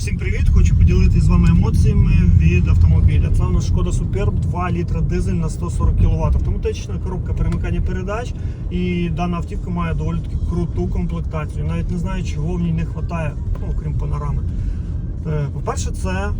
Всім привіт! Хочу поділитися з вами емоціями від автомобіля. Це у нас Шкода Superb 2 літра дизель на 140 кВт. Автоматична коробка перемикання передач. І дана автівка має доволі таки круту комплектацію. Навіть не знаю, чого в ній не вистачає, ну, окрім панорами. Е, По-перше, це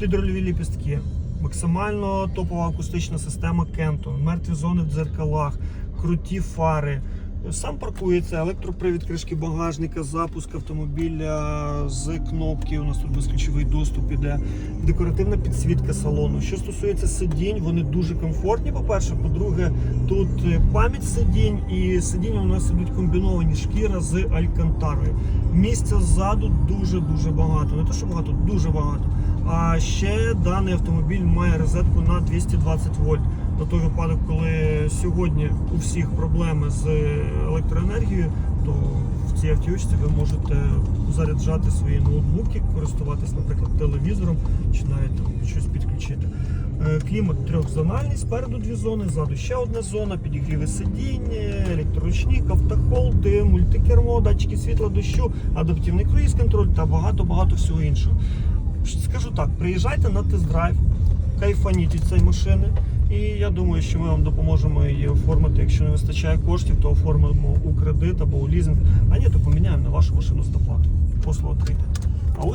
підрульові ліпістки. Максимально топова акустична система Kento, мертві зони в дзеркалах, круті фари. Сам паркується, електропривід кришки багажника, запуск автомобіля з кнопки. У нас тут безключовий доступ іде, декоративна підсвітка салону. Що стосується сидінь, вони дуже комфортні. По-перше, по-друге, тут е, пам'ять сидінь, і сидіння у нас ідуть комбіновані шкіра з алькантарою. Місця ззаду дуже дуже багато. Не те, що багато, дуже багато. А ще даний автомобіль має розетку на 220 вольт. На той випадок, коли сьогодні у всіх проблеми з електроенергією, то в цій автівочці ви можете заряджати свої ноутбуки, користуватись, наприклад, телевізором чи навіть там щось підключити. Е, Клімат трьохзональний, спереду дві зони, ззаду ще одна зона, підігріви сидінь, електроручник, автохолди, мультикермо, датчики світла дощу, адаптивний круїз-контроль та багато-багато всього іншого. Скажу так, приїжджайте на тест-драйв, кайфаніть від цієї машини. І я думаю, що ми вам допоможемо її оформити. Якщо не вистачає коштів, то оформимо у кредит або у лізинг. А ні, то поміняємо на вашу машину з доплатою. Послуга 3.